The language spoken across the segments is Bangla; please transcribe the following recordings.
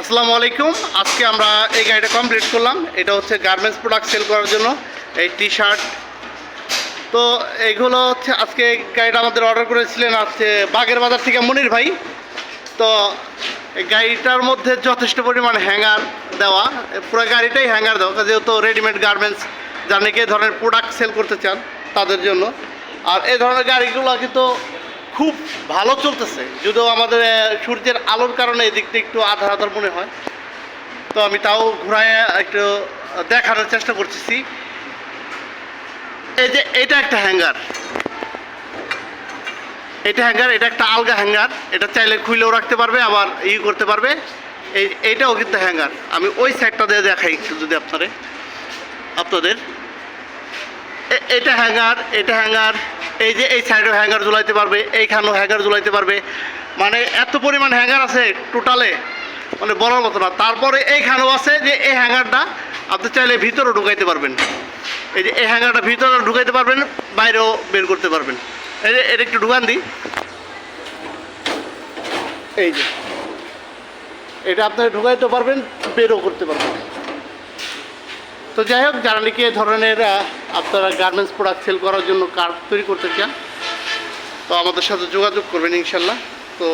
আসসালামু আলাইকুম। আজকে আমরা এই গাড়িটা কমপ্লিট করলাম। এটা হচ্ছে গার্মেন্টস প্রোডাক্ট সেল করার জন্য এই টি শার্ট তো এইগুলো হচ্ছে আজকে গাড়িটা আমাদের অর্ডার করেছিলেন আজকে বাগের বাজার থেকে মনির ভাই। তো এই গাড়িটার মধ্যে যথেষ্ট পরিমাণ হ্যাঙ্গার দেওয়া। পুরো গাড়িটাই হ্যাঙ্গার দেওয়া। যেহেতু রেডিমেড গার্মেন্টস যারা নাকি ধরনের প্রোডাক্ট সেল করতে চান তাদের জন্য। আর এই ধরনের গাড়িগুলো কিন্তু খুব ভালো চলতেছে। যদিও আমাদের সূর্যের আলোর কারণে এই দিকটা একটু আধার আধার মনে হয়। তো আমি তাও ঘুরায় একটু দেখানোর চেষ্টা করতেছি। এই যে এটা একটা হ্যাঙ্গার। এটা হ্যাঙ্গার, এটা একটা আলগা হ্যাঙ্গার। এটা চাইলে খুলেও রাখতে পারবে, আবার ই করতে পারবে। এই, এইটাও কিন্তু হ্যাঙ্গার। আমি ওই সাইডটা দিয়ে দেখাই যদি আপনারে, আপনাদের। এটা হ্যাঙ্গার এটা হ্যাঙ্গার। এই যে এই সাইডেও হ্যাঙ্গার ঝুলাইতে পারবে, এইখানেও হ্যাঙ্গার ঝুলাইতে পারবে। মানে এত পরিমাণ হ্যাঙ্গার আছে টোটালে মানে বলার মতো না। তারপরে এইখানেও আছে যে এই হ্যাঙ্গারটা আপনি চাইলে ভিতরেও ঢুকাইতে পারবেন। এই যে এই হ্যাঙ্গারটা ভিতরে ঢুকাইতে পারবেন, বাইরেও বের করতে পারবেন। এই যে এটা একটু ঢুকান দিই। এই যে, এটা আপনি ঢুকাইতে পারবেন, বেরও করতে পারবেন। তো যাই হোক নাকি এ ধরনের আপনারা গার্মেন্টস প্রোডাক্ট সেল করার জন্য কার্ড তৈরি করতে চান, তো আমাদের সাথে যোগাযোগ করবেন ইনশাল্লাহ। তো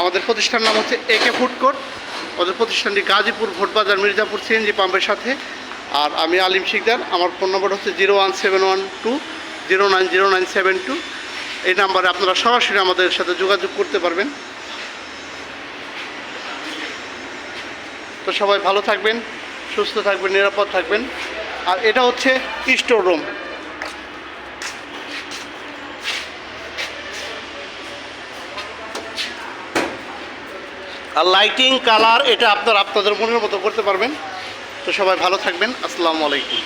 আমাদের প্রতিষ্ঠান নাম হচ্ছে একে ফুড কোর্ট ওদের প্রতিষ্ঠানটি গাজীপুর, ভোটবাজার, মির্জাপুর, সিএনজি পাম্পের সাথে। আর আমি আলিম শিকদার, আমার ফোন নম্বর হচ্ছে zero one seven one two, zero nine zero nine seven two. এই নাম্বারে আপনারা সরাসরি আমাদের সাথে যোগাযোগ করতে পারবেন। তো সবাই ভালো থাকবেন। সুস্থ থাকবেন, নিরাপদ থাকবেন। আর এটা হচ্ছে স্টোর রুম। আর লাইটিং, কালার, এটা আপনার আপনাদের মনের মতো করতে পারবেন। তো সবাই ভালো থাকবেন। আসসালামু আলাইকুম।